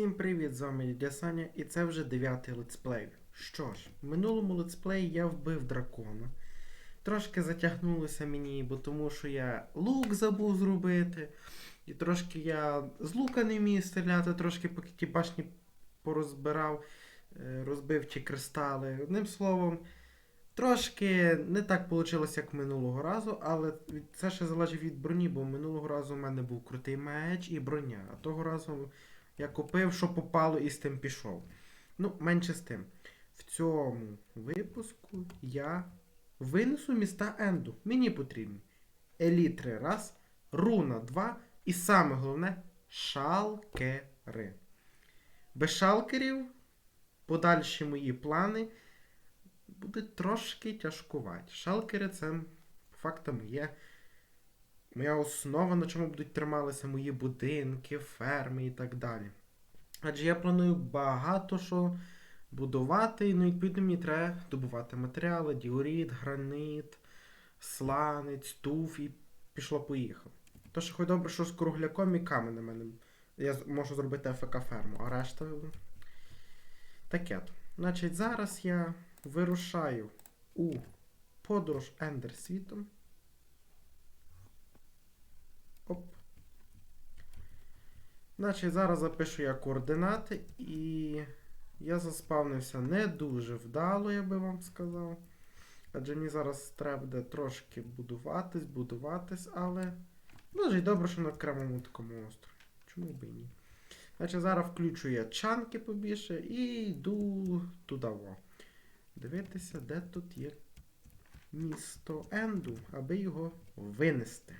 Всім привіт, з вами Дядя Саня, і це вже дев'ятий летсплей. Що ж, в минулому летсплеї я вбив дракона. Трошки затягнулося мені, бо тому що я лук забув зробити. І трошки я з лука не вмію стріляти, трошки поки ті башні порозбирав, е, розбив ті кристали. Одним словом, трошки не так вийшло, як минулого разу, але це ще залежить від броні, бо минулого разу в мене був крутий меч і броня. А того разу я купив, що попало, і з тим пішов. Ну, менше з тим. В цьому випуску я винесу міста Енду. Мені потрібні елітри раз, руна 2 і саме головне шалкери. Без шалкерів подальші мої плани будуть трошки тяжкувати. Шалкери це по факту моє моя основа, на чому будуть трималися мої будинки, ферми і так далі. Адже я планую багато що будувати, і ну, відповідно мені треба добувати матеріали, діоріт, гранит, сланець, туф і пішло-поїхало. Тож хоч добре, що з кругляком і каменем мене. Я можу зробити АФК ферму, а решта. Таке. Значить, зараз я вирушаю у подорож Ендер світом. Оп. Значить, зараз запишу я координати і я заспавнився не дуже вдало, я би вам сказав. Адже мені зараз треба буде трошки будуватись, будуватись, але дуже й добре, що на окремому такому острові. Чому б і ні? Значить, зараз включу я чанки побільше і йду туди. Дивитися, де тут є місто Енду, аби його винести.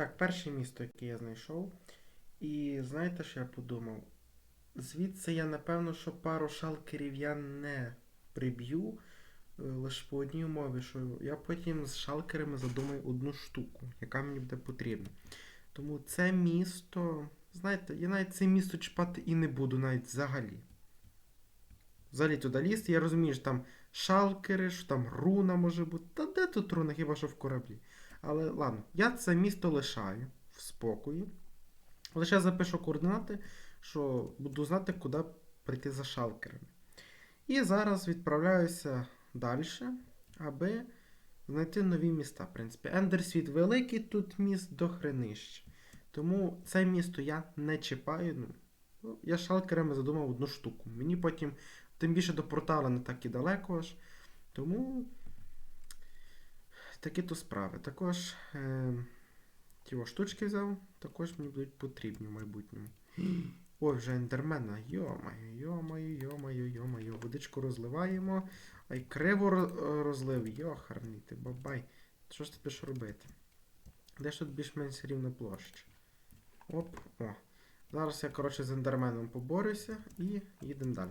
Так, перше місто, яке я знайшов. І знаєте, що я подумав? Звідси я напевно, що пару шалкерів я не приб'ю. е, Лише по одній умові, що я потім з шалкерами задумаю одну штуку, яка мені буде потрібна. Тому це місто. Знаєте, я навіть це місто чіпати і не буду навіть взагалі. Взагалі туди лізти, я розумію, що там шалкери, що там руна може бути. Та де тут руна, хіба що в кораблі? Але ладно, я це місто лишаю в спокої. Лише запишу координати, що буду знати, куди прийти за шалкерами. І зараз відправляюся далі, аби знайти нові міста. В принципі, Ендерсвіт великий, тут міст до хренища. Тому це місто я не чіпаю. Ну, я шалкерами задумав одну штуку. Мені потім, тим більше до портала не так і далеко аж. Тому такі то справи. Також е, ті штучки взяв, також мені будуть потрібні в майбутньому. Ой, вже ендермена. Йо-маю, йо-маю, йо-маю, йо-маю. Водичку розливаємо. Ай, криво розлив. Йохарний ти, бабай. Що ж ти будеш робити? Де ж тут більш-менш рівна площа? Оп, о. Зараз я, коротше, з ендерменом поборюся і їдемо далі.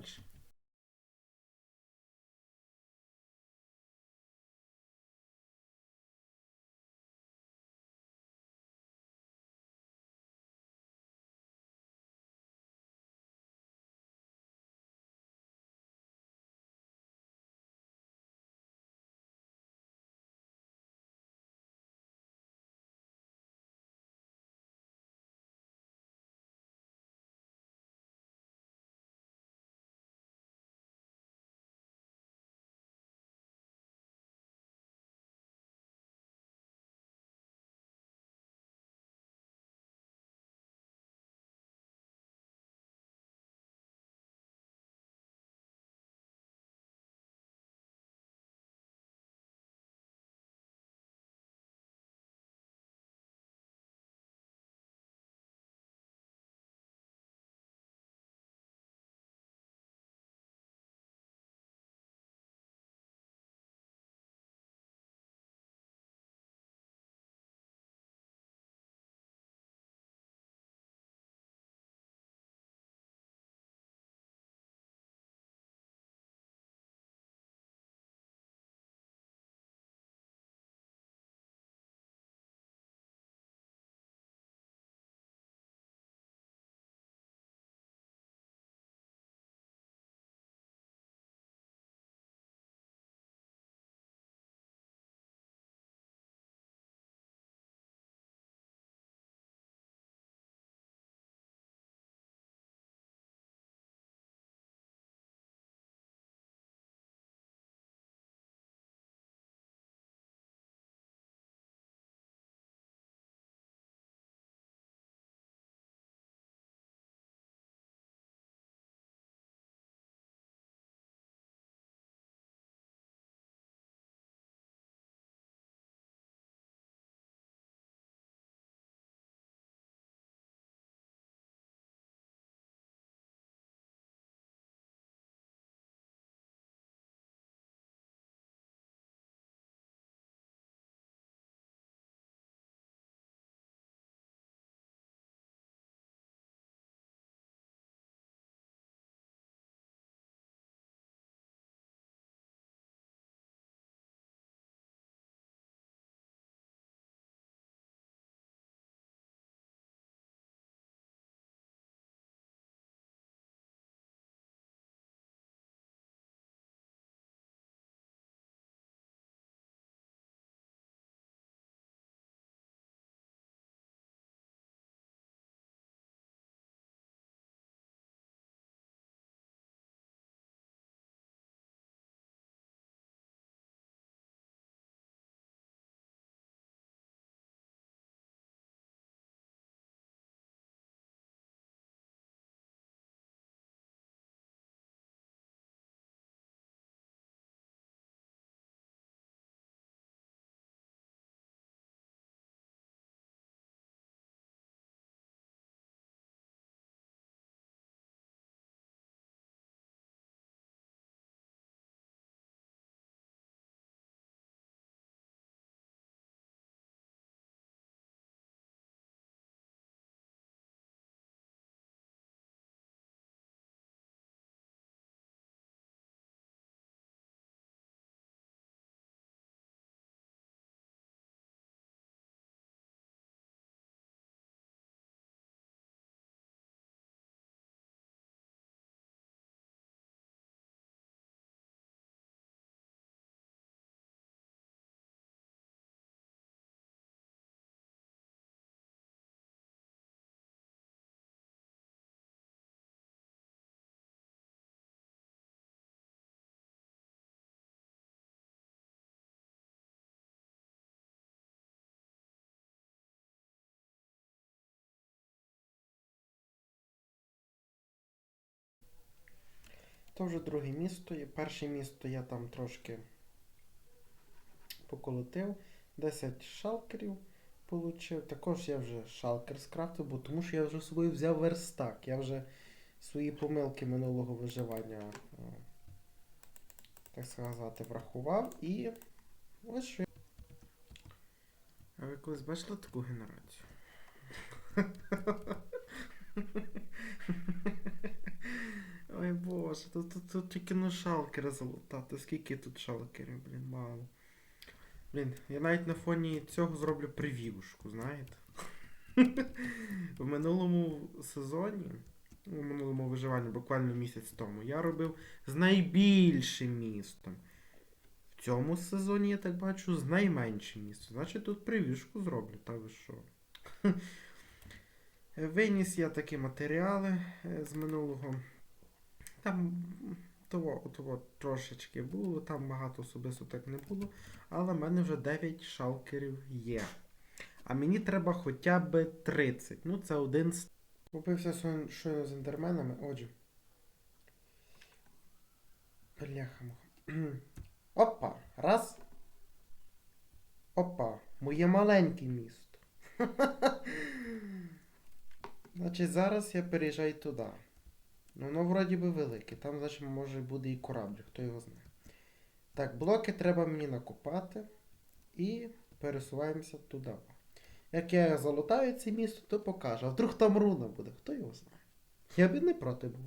То вже друге місто. І перше місто я там трошки поколотив. 10 шалкерів получив. Також я вже шалкер скрафтив, бо тому що я вже з собою взяв верстак. Я вже свої помилки минулого виживання, е, так сказати, врахував і ось що. А ви колись бачили таку генерацію? Ой боже, тут, тут, тут тільки на шалкера залутати. Скільки тут шалкерів, блін, мало. Блін, я навіть на фоні цього зроблю прев'юшку, знаєте? В минулому сезоні, у минулому виживанні, буквально місяць тому, я робив з найбільшим містом. В цьому сезоні, я так бачу, з найменшим містом. Значить, тут прев'юшку зроблю, та ви що? Виніс я такі матеріали е, з минулого. Там того, того трошечки було, там багато особисто так не було. Але в мене вже 9 шалкерів є. А мені треба хоча б 30. Ну, це один з. Купився щойно з ендерменами, отже. Бляха. Опа! Раз. Опа. Моє маленьке місто. Значить, зараз я переїжджаю туди. Ну, воно вроді би велике. Там, значить, може буде і корабль, хто його знає. Так, блоки треба мені накопати. І пересуваємося туди. Як я залутаю це місто, то покажу. А вдруг там руна буде, хто його знає. Я б не проти був.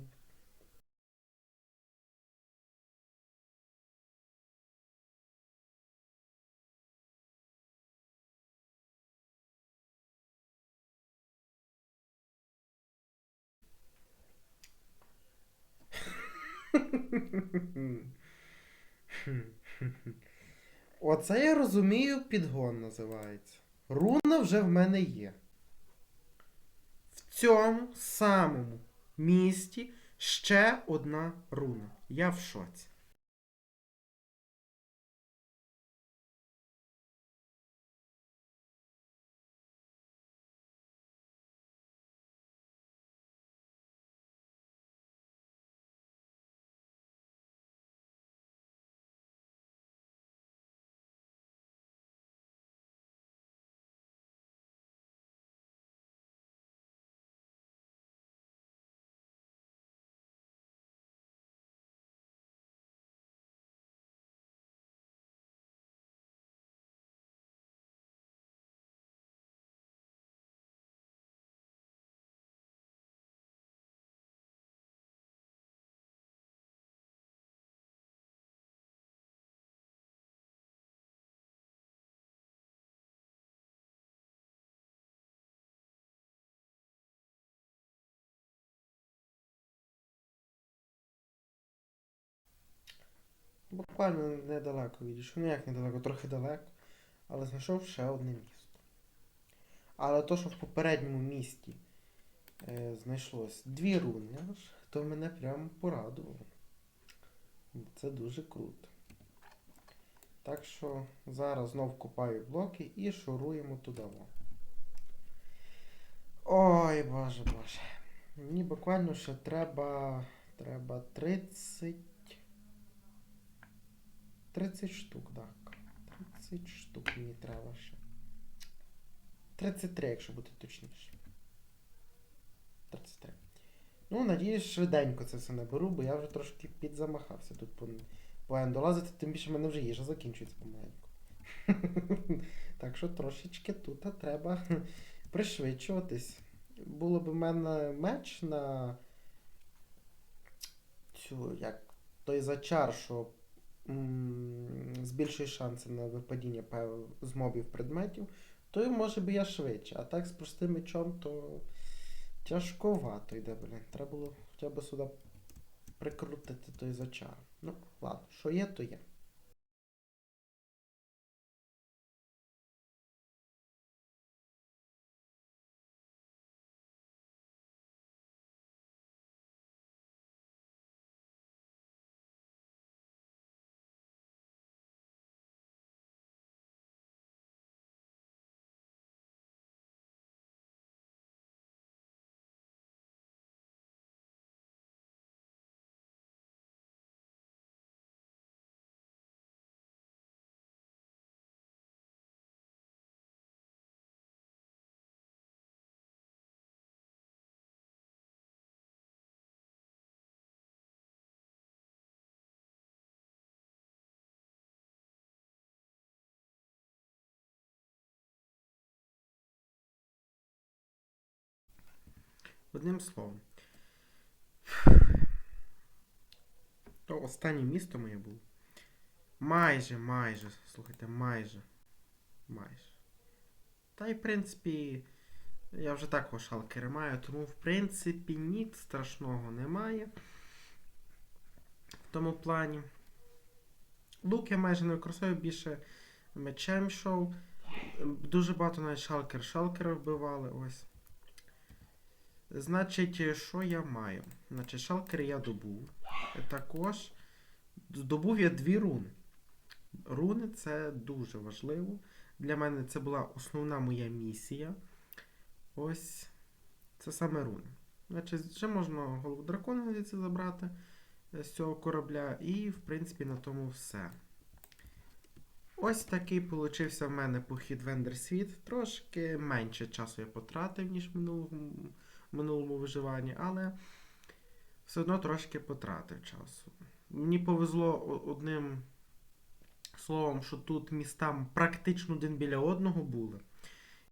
Оце я розумію, підгон називається. Руна вже в мене є. В цьому самому місті ще одна руна. Я в шоці. Буквально недалеко відійшов. Ну як недалеко, трохи далеко. Але знайшов ще одне місто. Але то, що в попередньому місті е, знайшлось дві руни, то мене прямо порадувало. Це дуже круто. Так що зараз знов купаю блоки і шуруємо туди. Ой, боже боже. Мені буквально ще треба. Треба 30. 30 штук, так. 30 штук мені треба ще. 33, якщо бути точніше. 33. Ну, надіюсь, швиденько це все наберу, бо я вже трошки підзамахався тут по, по енду лазити, тим більше в мене вже їжа закінчується помаленьку. так що трошечки тут треба пришвидшуватись. Було б в мене меч на цю, як той зачар, що збільшує шанси на випадіння з мобів предметів, то може би я швидше. А так з простим мечом, то тяжковато йде, блін. Треба було хоча б сюди прикрутити той зачар. Ну, ладно, що є, то є. Одним словом. То останнє місто моє було. Майже, майже, слухайте, майже. Майже. Та й в принципі, я вже також шалкери маю, тому в принципі ніц страшного немає. В тому плані. Лук я майже не використовую більше мечем йшов. Дуже багато навіть шалкер шалкера вбивали. Ось. Значить, що я маю? Значить, шалкери я добув. Також здобув я дві руни. Руни це дуже важливо. Для мене це була основна моя місія. Ось це саме руни. Значить, ще можна голову дракона звідси забрати е, з цього корабля. І, в принципі, на тому все. Ось такий получився в мене похід в Ендерсвіт. Трошки менше часу я потратив, ніж в минулому, минулому виживанні, але все одно трошки потратив часу. Мені повезло одним словом, що тут міста практично один біля одного були.